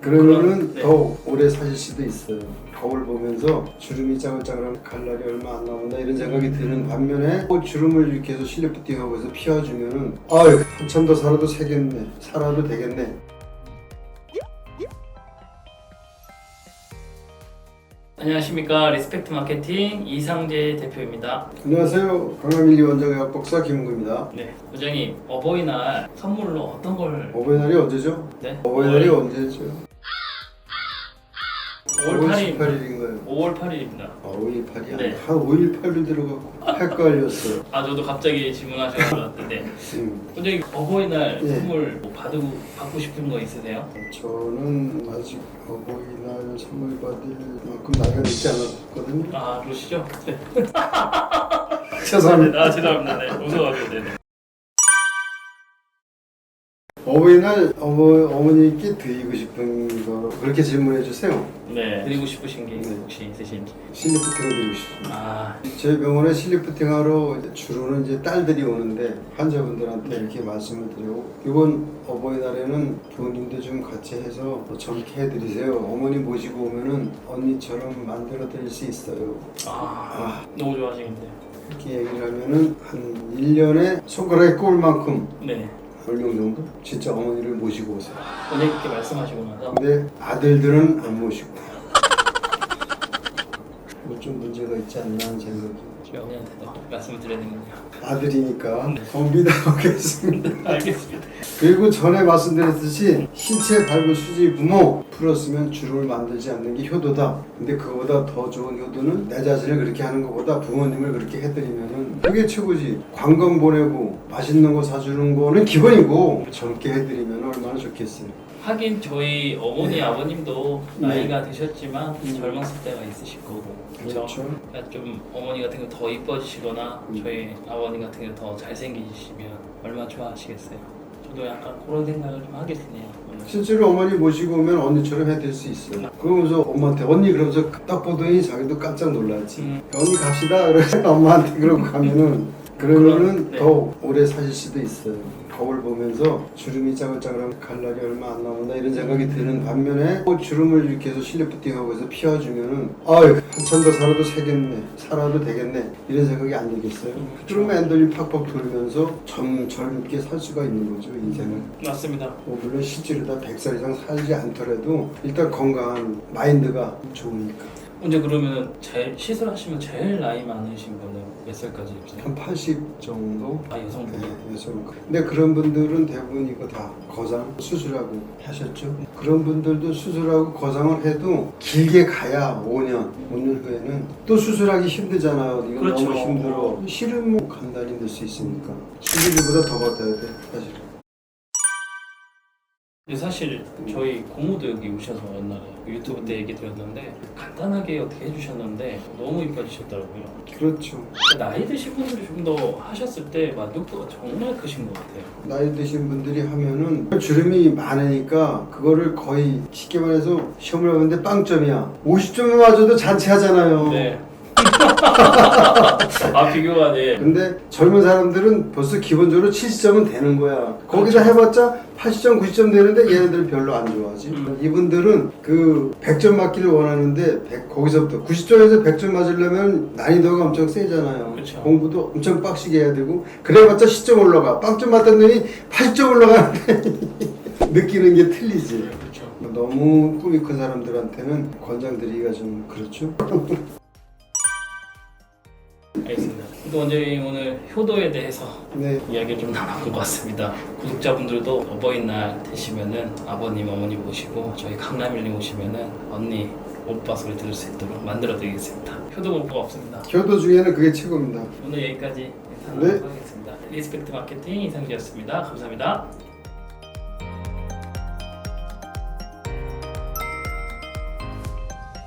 그러면은 네. 더 오래 사실 수도 있어요. 거울 보면서 주름이 짜글짜글한 갈 날이 얼마 안 남았나 이런 생각이 드는 반면에 또 주름을 이렇게 해서 실리프 팅하고 해서 피워주면은 아유 한참 더 살아도 새겠네 살아도 되겠네 안녕하십니까 리스펙트 마케팅 이상재 대표입니다. 안녕하세요 강남일리 원장의학 박사 김은구입니다 네, 부장님 어버이날 선물로 어떤 걸? 어버이날이 언제죠? 네, 어버이날이 언제죠? 5월 8일 18일인가요? 5월 8일입니다. 아 5일 8이 네. 한 5일 8일 들어가고 헷갈렸어요 아 저도 갑자기 질문하셔서 그랬는데 음. 부장님 어버이날 네. 선물 뭐 받고 받고 싶은 거 있으세요? 저는 아직 어버이날 선물 받을 만큼 나이가 늦지 않았거든요. 아 그러시죠? 네. 죄송합니다. 아 죄송합니다. 네, 웃어가지고 네네. 어버이날 어머, 어머니께 드리고 싶은 거 그렇게 질문해 주세요. 네. 드리고 싶으신 게 네. 혹시 있으신지? 실리프팅을 드리고 싶습니다. 아 저희 병원에 실리프팅 하러 주로는 이제 딸들이 오는데 환자분들한테 이렇게 말씀을 드리고 이번 어버이날에는 부모님도 좀 같이 해서 젊게 해드리세요. 어머니 모시고 오면은 언니처럼 만들어 드릴 수 있어요. 아, 너무 좋아하시겠네요. 이렇게 얘기를 하면은 한 1년에 손가락에 꼽을 만큼 네. 몇명 정도? 진짜 어머니를 모시고 오세요. 그렇게 말씀하시고 나서 근데 아들들은 안 모시고. 뭐 좀 문제가 있지 않나 하는 생각이. 제가 어머니한테도 말씀을 드리는군요. 아들이니까 건비다하겠습니다. 알겠습니다. 그리고 전에 말씀드렸듯이 신체 발부 수지 부모 풀었으면 주름을 만들지 않는 게 효도다. 근데 그거보다 더 좋은 효도는 내 자신을 그렇게 하는 것보다 부모님을 그렇게 해드리면은 그게 최고지. 관광 보내고 맛있는 거 사주는 거는 기본이고 젊게 해드리면 얼마나 좋겠어요. 하긴 저희 어머니 네. 아버님도 네. 나이가 드셨지만 음. 젊었을 때가 있으실 거고 그렇죠? 그러니까 좀 어머니 같은 거더 이뻐지시거나 음. 저희 아버님 같은 거더 잘생기시면 얼마나 좋아하시겠어요. 저도 약간 그런 생각을 좀. 오늘. 실제로 어머니 모시고 오면 언니처럼 해드릴 수 있어요. 그러면서 엄마한테 언니 그러면서 딱 보더니 자기도 깜짝 놀랐지. 음. 언니 갑시다. 그래서 엄마한테 그러고 가면은 그러면은 네. 더 오래 사실 수도 있어요. 거울 보면서 주름이 짜글짜글한 갈 날이 얼마 안 남았나 이런 생각이 드는 반면에 또 주름을 이렇게 해서 실리프팅하고 해서 피워주면은 아유 한참 더 살아도 새겠네 살아도 되겠네 이런 생각이 안 들겠어요. 주름 엔돌린 팍팍 돌면서 젊, 젊게 살 수가 있는 거죠 인생을. 맞습니다. 뭐 물론 실제로 다 100살 이상 살지 않더라도 일단 건강한 마인드가 좋으니까 언제 그러면 제일 시술하시면 제일 나이 많으신 분은 몇 살까지 입으세요? 한 80 정도 아 여성분. 네, 여성. 근데 그런 분들은 대부분 이거 다 거상 수술하고 하셨죠. 그런 분들도 수술하고 거상을 해도 길게 가야 5년, 5년 후에는 또 수술하기 힘들잖아요. 이거 그렇죠. 너무 힘들어. 실은 뭐 간단히 될 수 있으니까 시술비보다 더 받아야 돼, 사실. 근데 사실 저희 고모도 여기 오셔서 옛날에 유튜브 때 얘기 들었는데 간단하게 어떻게 해주셨는데 너무 이뻐지셨더라고요. 그렇죠. 나이 드신 분들이 좀 더 하셨을 때 만족도가 정말 크신 것 같아요. 나이 드신 분들이 하면은 주름이 많으니까 그거를 거의 쉽게 말해서 시험을 하는데 빵점이야. 50점을 맞아도 잔치하잖아요. 네. 아 비교가 돼. 근데 젊은 사람들은 벌써 기본적으로 70점은 되는 거야. 거기다 해봤자 80점, 90점 되는데 얘네들은 별로 안 좋아하지. 음. 이분들은 그 100점 맞기를 원하는데 100, 거기서부터 90점에서 100점 맞으려면 난이도가 엄청 세잖아요. 그쵸. 공부도 엄청 빡시게 해야 되고 그래봤자 10점 올라가. 빵점 맞았더니 80점 올라가는데 느끼는 게 틀리지. 그렇죠. 너무 꿈이 큰 사람들한테는 권장드리기가 좀 그렇죠. 또 원장님 오늘 효도에 대해서 네. 이야기를 좀 나눠본 것 같습니다. 구독자분들도 어버이날 되시면은 아버님, 어머니 모시고 저희 강남일리 오시면은 언니, 오빠 소리 들을 수 있도록 만들어 드리겠습니다. 효도 공부가 없습니다. 효도 중에는 그게 최고입니다. 오늘 여기까지 네. 인사하도록 하겠습니다. 리스펙트 마케팅 이상지였습니다. 감사합니다.